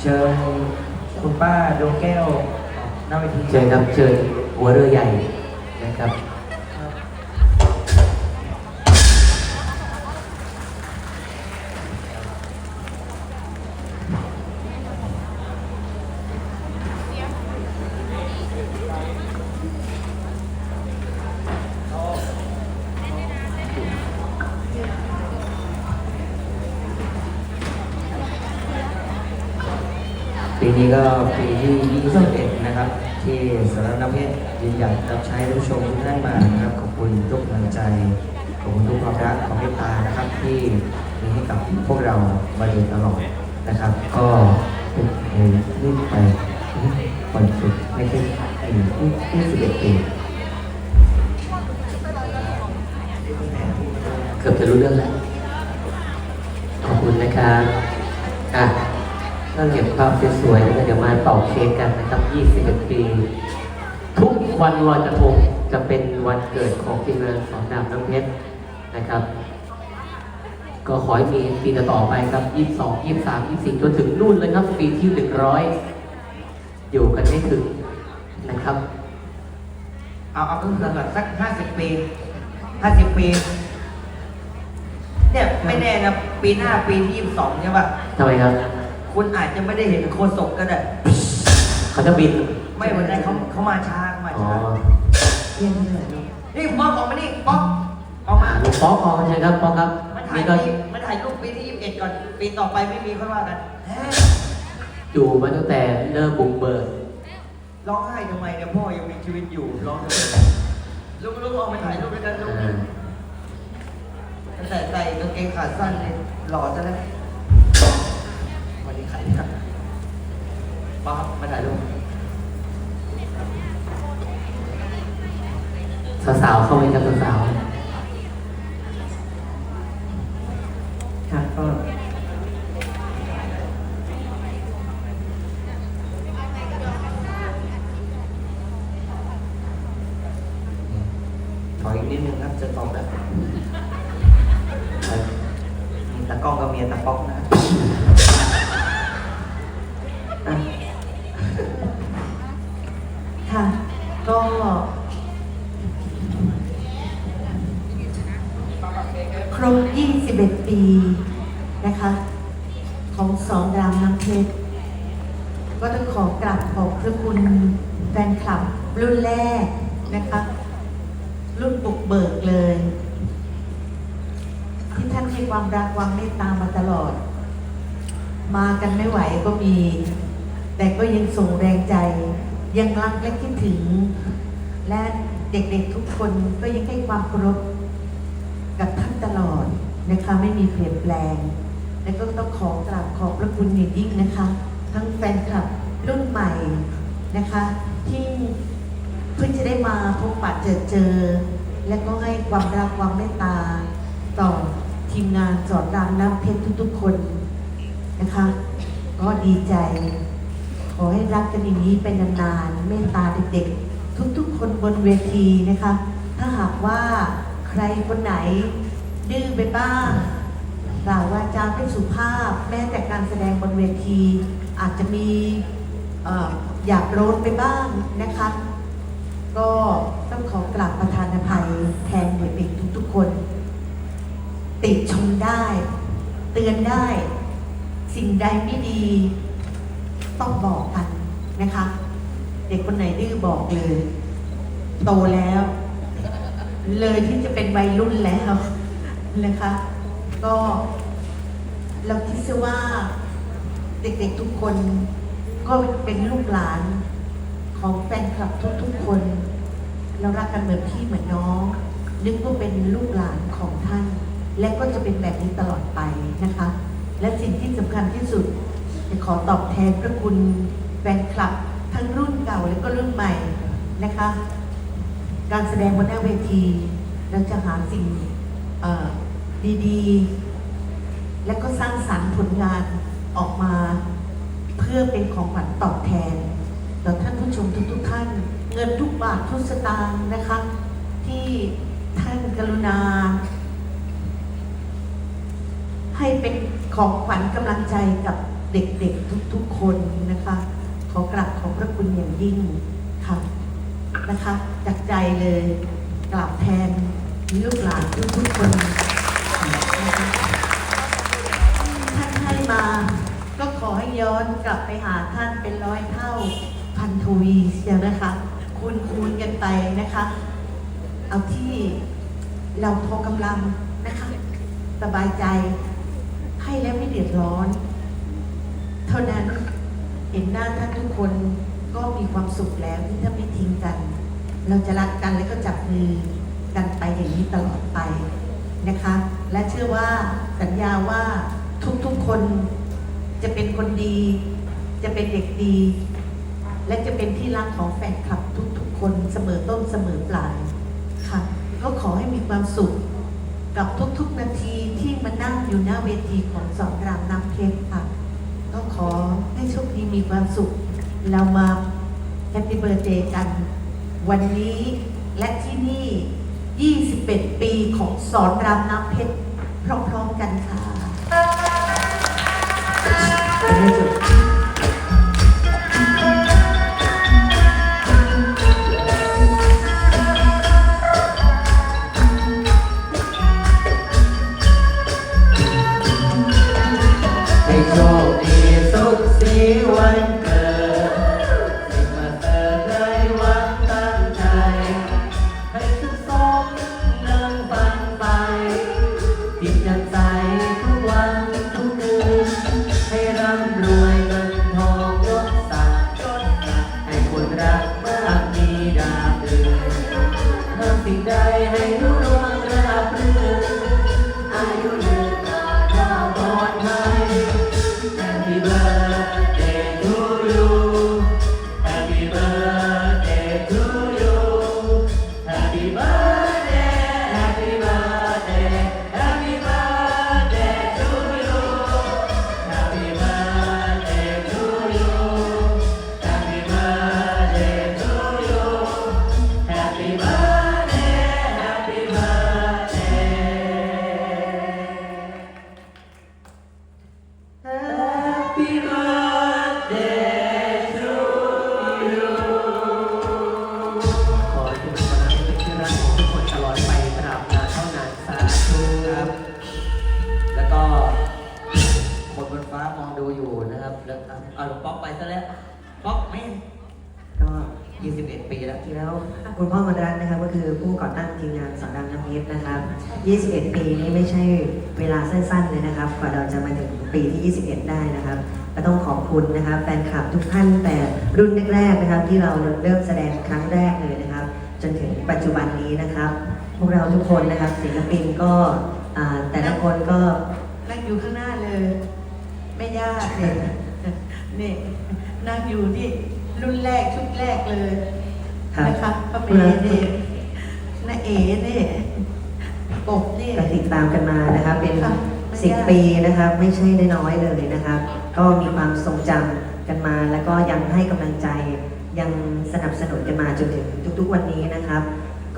เชิญคุณป้าดวงแก้วหน้าเวที เชิญครับเชิญหัวเรือใหญ่นะครับ นี้ก็ปีที่ 21 นะครับ ที่สำนักน้ำเพชรยืนหยัดรับใช้ผู้ชมทุกท่านมานะครับขอบคุณทุกกำลังใจขอบคุณทุกความรักความเมตตานะครับ ที่มีให้กับพวกเรามาโดยตลอดนะครับ ก็ป็นเพลงนี่ไปปล่อยสุดไม่ใช่ปีที่21ปีเกือบจะรู้เรื่องแล้วขอบคุณนะครับอะ ก็เก็บภาพสวยๆแล้วก็เดี๋ยวมาต่อเค้กกันนะครับ 21 ปี ทุกวันลอยกระทงจะเป็นวันเกิดของทีมงานสอนดาบน้ำเพชรนะครับ ก็ขอให้มีปีต่อๆไปครับ 22 23 24 จนถึงนู่นเลยครับ ปีที่ 100 อยู่กันไม่ถึงนะครับ เอาเอาเพิ่มก่อนสัก 50 ปี 50 ปี เนี่ย ไม่แน่นะ ปีหน้าปีที่22ใช่ป่ะทำไมครับ คุณอาจจะไม่ได้เห็นโคศกก็ได้ เขาจะบินไม่วันนั้นเขาเขามาช้าเขามาอ๋อช้านี่ป๊อกออกมานี่ป๊อกออกมาหลวงป๊อกออกใช่ครับป๊อกครับมาถ่ายนี่ก็ปีมาถ่ายรูปปีที่ 21 ก่อน ปีต่อไปไม่มีค่อยว่ากันแหมอยู่มาตั้งแต่เริ่มบุกเบิกร้องไห้ทำไมเนี่ยพ่อยังมีชีวิตอยู่ร้องทำไมลุกลุกออกมาถ่ายรูปด้วยกันลุกอ่าตั้งแต่ใส่กางเกงขาสั้นเลยหล่อซะแล้ว วันนี้ใครับป๊อกมาถ่ายรูปสาวๆเข้าไปกับสาวๆครับก็ถอยอีกนิดนึงครับจะตอบแล้วมีตากล้องกับเมีตาป๊อกนะ นะคะ ของสองรามน้ำเพชรก็ต้องขอกราบขอบพระคุณแฟนคลับรุ่นแรกนะคะ รุ่นบุกเบิกเลย ที่ท่านให้ความรักความเมตตามาตลอด มากันไม่ไหวก็มี แต่ก็ยังส่งแรงใจ ยังรักและคิดถึง และเด็กๆทุกคนก็ยังให้ความเคารพกับท่านตลอดนะคะไม่มีเปลี่ยนแปลง และก็ต้องขอกราบขอบพระคุณอย่างยิ่งนะคะ ทั้งแฟนคลับรุ่นใหม่นะคะ ที่เพิ่งจะได้มาพบปะเจอเจอ และก็ให้ความรักความเมตตา ต่อทีมงานสอนรามน้ำเพชรทุกๆคนนะคะ ก็ดีใจ ขอให้รักกันอย่างนี้เป็นนานๆเมตตาเด็กๆ ทุกๆ คนบนเวทีนะคะ ถ้าหากว่าใครคนไหนดื้อไปบ้าง กล่าวว่าจาไม่สุภาพ แม้แต่การแสดงบนเวที อาจจะมีเอ่อหยาบโรนไปบ้างนะคะ ก็ต้องขอกราบประธานอภัยแทนเด็กๆทุกๆคน ติชมได้ เตือนได้ สิ่งใดไม่ดี ต้องบอกกันนะคะ เด็กคนไหนดื้อบอกเลย โตแล้ว เลยที่จะเป็นวัยรุ่นแล้วนะคะ ก็ เราคิดซะว่าเด็กๆทุกคนก็เป็นลูกหลานของแฟนคลับทุกๆคน เรารักกันเหมือนพี่เหมือนน้อง นึกว่าเป็นลูกหลานของท่าน และก็จะเป็นแบบนี้ตลอดไปนะคะ และสิ่งที่สำคัญที่สุดจะขอตอบแทนพระคุณแฟนคลับ ทั้งรุ่นเก่าและก็รุ่นใหม่นะคะ การแสดงบนหน้าเวที เราจะหาสิ่งดีๆ และก็สร้างสรรค์ผลงานออกมาเพื่อเป็นของขวัญตอบแทนต่อท่านผู้ชมทุกๆท่าน เงินทุกบาททุกสตางค์นะคะ ที่ท่านกรุณา ให้เป็นของของขวัญกำลังใจกับเด็กๆทุกๆคนนะคะ ขอกราบขอบพระคุณอย่างยิ่งค่ะนะคะจากใจเลยกราบแทนลูกหลานทุกๆคน มา ก็ขอให้ย้อนกลับไปหาท่านเป็นร้อยเท่าพันทวีเชียวนะคะ คูณคูณกันไปนะคะ เอาที่เราพอกำลังนะคะ สบายใจให้แล้วไม่เดือดร้อน เท่านั้นเห็นหน้าท่านทุกคนก็มีความสุขแล้วที่ถ้าไม่ทิ้งกัน เราจะรักกันแล้วก็จับมือกันไปอย่างนี้ตลอดไปนะคะ และเชื่อว่าสัญญาว่า ทุกๆคนจะเป็นคนดี จะเป็นเด็กดี และจะเป็นที่รักของแฟนคลับทุกๆ คนเสมอต้นเสมอปลายค่ะ ก็ขอให้มีความสุขกับทุกๆ นาทีที่มานั่งอยู่หน้าเวทีของสอนรามน้ำเพชรค่ะ ก็ขอให้โชคดีมีความสุข เรามาแฮปปี้เบ t ร์ a เดย์กัน วันนี้และที่นี่ 21 ปีของสอนรามน้ำเพชรพร้อมๆกันค่ะ ให้โชคดีสุขสีวันเกิดให้มาเติมในวันตั้งใจ ให้ทุกสมดังฝันไปจิตแจ่มใสทุก ขอให้ทุกคนเป็นที่รักของทุกคนตลอดไปตราบนานเท่านานสาธุครับ แล้วก็คนบนฟ้ามองดูอยู่นะครับ แล้วเอาป๊อกไปซะแล้ว ป๊อกไม่ก็ 21 ปีแล้วจริงแล้ว คุณพ่อมนรัตน์นะครับก็คือผู้ก่อตั้งทีมงานสอนรามน้ำเพชรนะครับ 21 ปีนี้ไม่ใช่เวลาสั้นๆเลยนะครับ กว่าเราจะมาถึงปีที่ 21 ได้นะครับ ก็ต้องขอบคุณนะครับแฟนคลับทุกท่านแต่รุ่นแรกๆนะครับ ที่เราเริ่มแสดงครั้งแรกเลยนะครับ จนถึงปัจจุบันนี้นะครับ พวกเราทุกคนนะครับศิลปินก็อ่าแต่ละคนก็นั่งอยู่ข้างหน้าเลย ไม่ยากเนี่ยนี่นั่งอยู่ที่รุ่นแรกชุดแรกเลยครับ นะคะป้าเมย์นี่น้าเอ๋นี่กบนี่ ก็ติดตามกันมานะครับเป็นค่ะ10ปีนะครับไม่ใช่น้อยๆเลยนะครับก็มีความทรงจำกันมา แล้วก็ยังให้กำลังใจยังสนับสนุนกันมาจนถึงทุกๆวันนี้นะครับ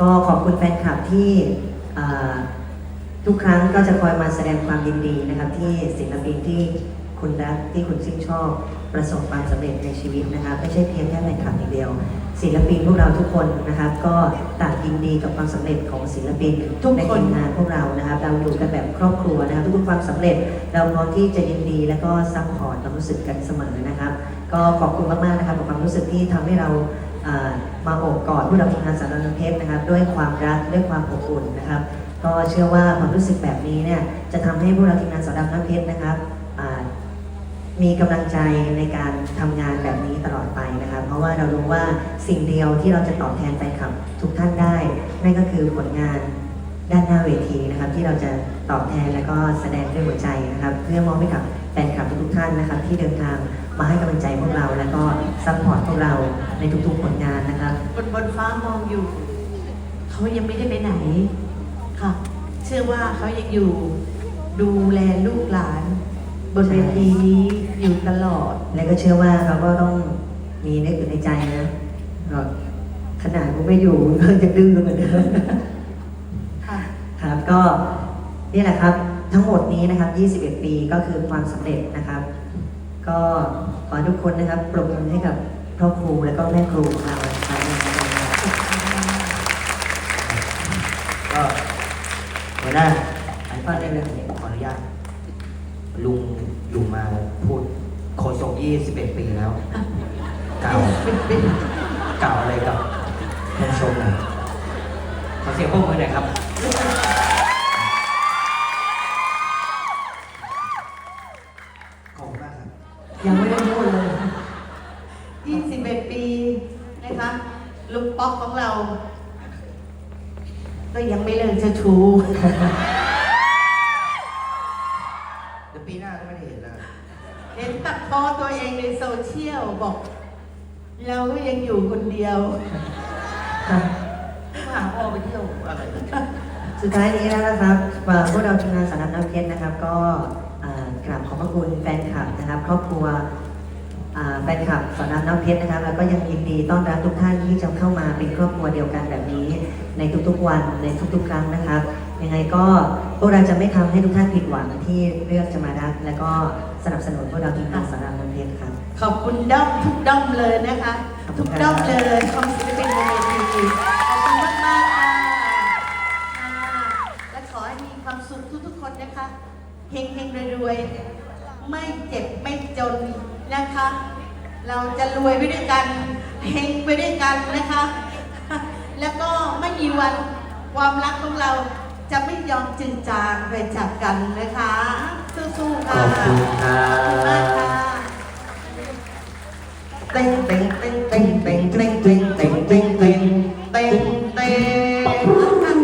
ก็ขอบคุณแฟนคลับที่อ่าทุกครั้งก็จะคอยมาแสดงความยินดีนะครับ ที่ศิลปินที่คุณรักที่คุณชื่นชอบประสบความสำเร็จในชีวิตนะครับไม่ใช่เพียงแค่แฟนคลับอย่างเดียว ศิลปินพวกเราทุกคนนะครับ ก็ต่างยินดีกับความสำเร็จของศิลปินทุกในคนทีมงานพวกเรานะครับ เราอยู่กันแบบครอบครัวนะครับทุกๆความสำเร็จเราพร้อมที่จะยินดีและก็ซัพพอร์ตความรู้สึกกันเสมอนะครับ ก็ขอบคุณมากๆนะครับกับความรู้สึกที่ทำให้เราอ่ามาโอบกอดผู้เราทีมงานสารนันเทพนะครับ ด้วยความรักด้วยความอบอุ่นนะครับ ก็เชื่อว่าความรู้สึกแบบนี้เนี่ยจะทำให้ผู้เราทีมงานสารนันน้ำเพชรนะครับอ่า มีกำลังใจในการทำงานแบบนี้ตลอดไปนะคะเพราะว่าเรารู้ว่าสิ่งเดียวที่เราจะตอบแทนแฟนคลับทุกท่านได้ นั่นก็คือผลงานด้านหน้าเวทีนะครับ ที่เราจะตอบแทนและก็แสดงด้วยหัวใจนะครับ เพื่อมอบให้กับแฟนคลับทุกๆท่านนะครับ ที่เดินทางมาให้กำลังใจพวกเรา และก็ซัพพอร์ตพวกเราในทุกๆผลงานนะครับบนบนฟ้ามองอยู่เขายังไม่ได้ไปไหนค่ะ เชื่อว่าเขายังอยู่ดูแลลูกหลาน บนเวทีนี้อยู่ตลอด และก็เชื่อว่าเขาก็ต้องมีนึกอยู่ในใจนะก็ขนาดกูไม่อยู่ก็จะดื้อเหมือนเดิมค่ะครับก็นี่แหละครับทั้งหมดนี้นะครับ 21 ปีก็คือความสำเร็จนะครับ ก็ขอให้ทุกคนนะครับปรบมือให้กับพ่อครูและก็แม่ครูของเรานะครับก็หัวหน้าอันป้าได้เลยขออนุญาต ลุงลุงมาพูดโคศก21ปีแล้ว เก่าเก่าอะไรกับท่านผู้ชมหน่อยขอเสียงปรบมือหน่อยครับ พอตัวเองในโซเชียลบอก เราก็ยังอยู่คนเดียวพาพ่อไปเที่ยวอะไรสุดท้ายนี้นะครับเอ่อพวกเราทีมงานสารน้ำเพชรนะครับ ก็อ่ากราบขอบพระคุณแฟนคลับนะครับ ครอบครัวอ่าแฟนคลับสารน้ำเพชรนะครับ แล้วก็ยังยินดีต้อนรับทุกท่านที่จะเข้ามาเป็นครอบครัวเดียวกันแบบนี้ ในทุกๆวันในทุกๆครั้งนะครับ ยังไงก็พวกเราจะไม่ทำให้ทุกท่านผิดหวังที่เลือกจะมารัก และก็สนับสนุนพวกเราทีมงานสารน้ำเพชรครับ ขอบคุณด้อมทุกด้อมเลยนะคะขอบคุทุณกครับด้อมเลยของศิลปินบนเวทีขอบคุณมากมากๆค่ะค่ะและขอให้มีความสุขทุกๆคนนะคะเฮงเฮงๆรวยๆไม่เจ็บไม่จนนะคะ เราจะรวยไปด้วยกันเฮงไปด้วยกันนะคะ แล้วก็ไม่มีวันความรักของเรา จะไม่ยอมจืดจางไปจากกันนะคะสู้ๆขค่ะอบคุณครัขอบคุณมากบ ค่ะ เต็งเต็งเต็งเต็งเต็งเต็งเต็งเต็งเต็งเต็งเต้งเต้ง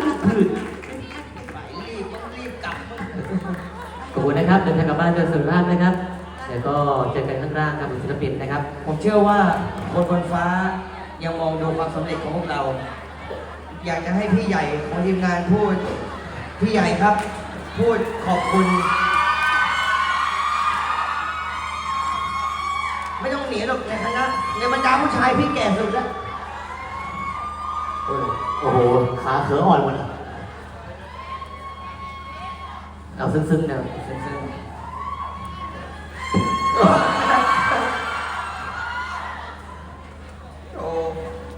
ขอบคุณนะครับเดินทางกลับบ้านโดยสุขภาพนะครับ แล้วก็เจอกันข้างล่างครับศิลปินนะครับ ผมเชื่อว่าคนบนฟ้ายังมองดูความสำเร็จของพวกเรา อยากจะให้พี่ใหญ่ของทีมงานพูด พี่ใหญ่ครับ พูดขอบคุณ ไม่ต้องหนีหรอกในคณะในบรรดาผู้ชายพี่แก่สุดแล้วโอ้โห ขาเขออ่อนหมดเลยเอาซึ้งๆนะซึ่งๆโอ้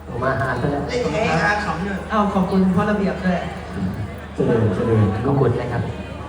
ผมมาหาซะแล้วเล่นเองหาขำเลยเอ้าขอบคุณพ่อระเบียบด้วย เจริญเจริญขอบคุณนะครับ